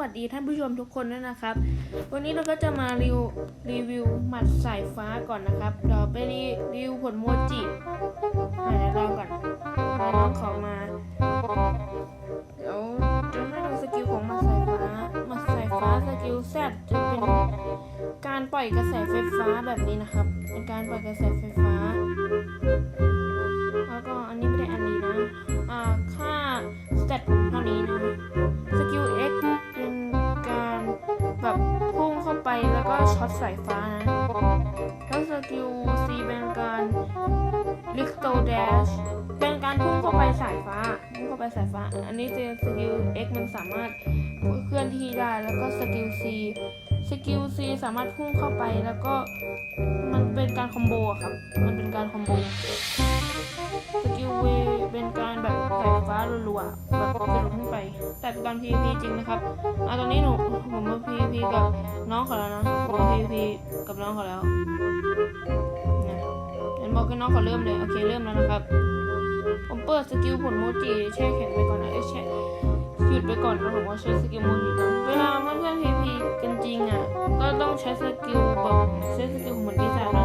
วัสดีท่านผู้ชมทุกคนด้วยนะครับ วันนี้เราก็จะมารีวิวรีวิวหมัดสายฟ้าก่อนนะครับเดี๋ยวไปรีรีวิวผลโมจิหนเดี๋ยรอก่อนรอน้องเขามาเดี๋ยวจะให้ดูสกิลของหมัดสายฟ้าหมัดสายฟ้าสกิลแซดจะเป็นการปล่อยกระแสไฟฟ้าแบบนี้นะครับ เป็นการปล่อยกระแสไฟฟ้า สายฟ้านะแล้วสกิล C เป็นการลิกโตเดชเป็นการพุ่งเข้าไปสายฟ้าพุ่งเข้าไปสายฟ้า อันนี้เป็นสกิล X มันสามารถเคลื่อนที่ได้แล้วก็สกิล C สกิล C สามารถพุ่งเข้าไปแล้วก็มันเป็นการคอมโบอะครับ มันเป็นการคอมโบ สกิลเวเป็นการแบบสายฟ้ารัวๆ แบบกระโดดขึ้นไปแต่เป็น PVP จริงนะครับอะตอนนี้หนูผมมา PVP กับน้องเขาแล้วนะผมมา PVP กับน้องเขาแล้วนะเห็นบอกให้น้องเขาเริ่มเลยโอเคเริ่มแล้วนะครับ ผมเปิดสกิลผลโมจิแช่แข็งไปก่อนนะเอ้แช่หยุดไปก่อนแล้วผมก็ใช้สกิลโมจิก่อนเวลาเพื่อนๆ PVP กันจริงอะก็ต้องใช้สกิลแบบใช้สกิลเหมือนปีศาจแล้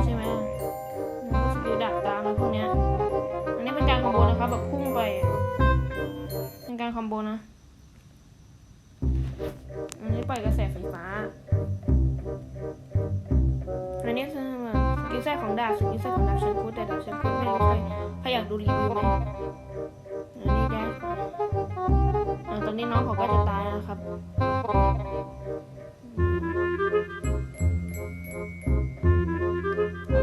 ปล่อยกระแสไฟฟ้า อันนี้คือสกิลแทรกของดาบสกิลแทรกของดาบเชนคุดแต่ดาบเชนคุดไม่รู้ใครใครอยากดูรีวิวไหมอันนี้ได้ตอนนี้น้องเขาก็จะตายแล้วนะครับผ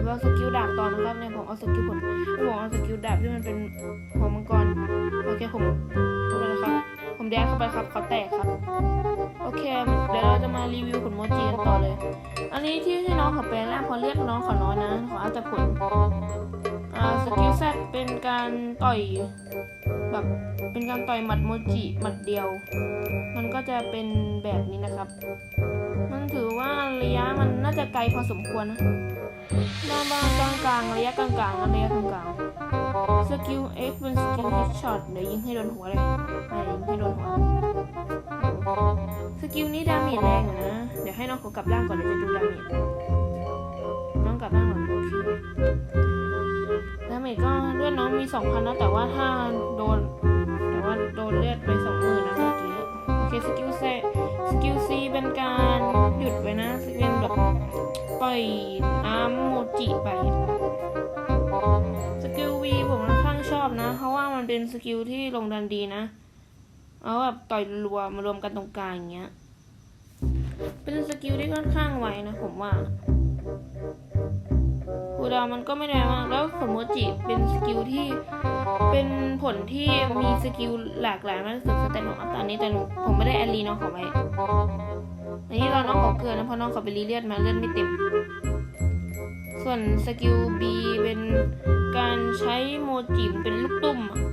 มเอาสกิลดาบตอนนะครับเนี่ยผมเอาสกิลผลผมเอาสกิลดาบที่มันเป็นหัวมังกรโอเคผมเข้าไปแล้วครับ ผมแดกเข้าไปครับเขาแตกครับ โอเค เดี๋ยวเราจะมารีวิวผลโมจิกันต่อเลย อันนี้ที่ให้น้องเขาแปลงร่างเพอเรียกน้องขาน้อยนะ ขอเอาแต่ผลอ่าสกิลแซดเป็นการต่อยแบบเป็นการต่อยหมัดโมจิหมัดเดียว มันก็จะเป็นแบบนี้นะครับ มันถือว่าระยะมันน่าจะไกลพอสมควรนะบางบางกลางกลางๆระยะกลางกลางๆนะระยะกลางกลางๆ สกิล X เป็นสกิล headshot เดี๋ยวยิงให้โดนหัวเลยอ่ายิงให้โดนหัว สกิลนี้ดาเมจแรงอยู่นะ เดี๋ยวให้น้องเขากลับร่างก่อนเดี๋ยวจะดูดาเมจน้องกลับร่างก่อนโอเคดาเมจก็เลือดน้องมี2,000นะแต่ว่าถ้าโดนแต่ว่าโดนเลือดไป20,000นะเมื่อกี้โอเคสกิลเซสกิลซีเป็นการหยุดไว้นะเป็นแบบปล่อยน้ำโมจิไป เป็นสกิลที่ลงดันดีนะ เอาแบบต่อยรัวมารวมกันตรงกลางอย่างเงี้ย เป็นสกิลที่ค่อนข้างไวนะผมว่าคูดามันก็ไม่แรงมาก แล้วผลโมจิเป็นสกิลที่เป็นผลที่มีสกิลหลากหลายมากที่สุดสเตตของอัพตอนนี้แต่หนูผมไม่ได้แอดรีน้องขาไว้อันนี้เราน้องขาเกินนะเพราะน้องเขาไปรีเลือดมาเลือดไม่เต็ม ส่วนสกิล B เป็นการใช้โมจิเป็นลูกตุ้มอะ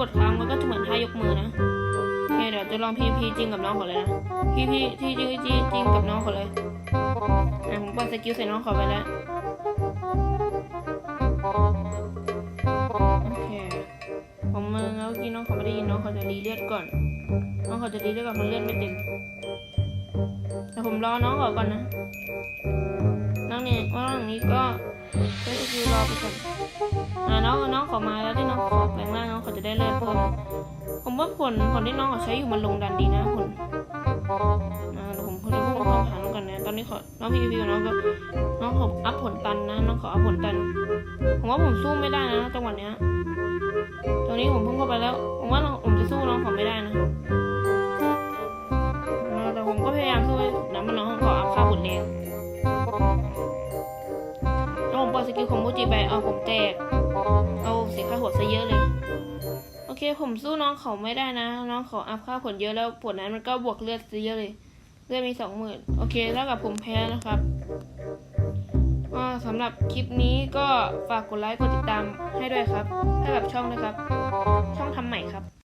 กดค้างมันก็จะเหมือนท่ายกมือนะโอเคเดี๋ยวจะลอง PVP จริงกับน้องเขาเลยนะ PVP ที่จริงจริงจริงกับน้องเขาเลยอะผมปล่อยสกิลใส่น้องเขาไปแล้วโอเคผมมาแล้วกินน้องเขาไม่ได้ยินน้องเขาจะรีเลือดก่อน น้องเขาจะรีเลือดก่อนมันเลือดไม่เต็มแต่ผมรอน้องเขาก่อนนะ น้องเนี่ยว่าหลังนี้ก็ใช้สกิลรอไปก่อนอ่าน้องน้องขามาแล้วที่น้องขอแปลงร่างน้องเขาจะได้เลือดเพิ่มผมว่าผลผลที่น้องเขาใช้อยู่มันลงดันดีนะผลอ่าเดี๋ยวผมคนนี้พูดคำถามก่อนนะตอนนี้ขอน้องพีพีกับน้องก็น้องขาอัพผลตันนะน้องขาอัพผลตัน ผมว่าผมสู้ไม่ได้นะจังหวะเนี้ยตอนนี้ผมพุ่งเข้าไปแล้ว ผมว่าผมจะสู้น้องเขาไม่ได้นะ สกิลของโมจิไปเอาผมแตก เอาเสียค่าหัวซะเยอะเลย โอเคผมสู้น้องเขาไม่ได้นะ น้องเขาอัพค่าผลเยอะแล้วผลนั้นมันก็บวกเลือดซะเยอะเลย เลือดมีสองหมื่นโอเคแล้วกับผมแพ้นะครับก็สำหรับคลิปนี้ก็ฝากกดไลค์กดติดตามให้ด้วยครับ ให้กับช่องนะครับ ช่องทำใหม่ครับ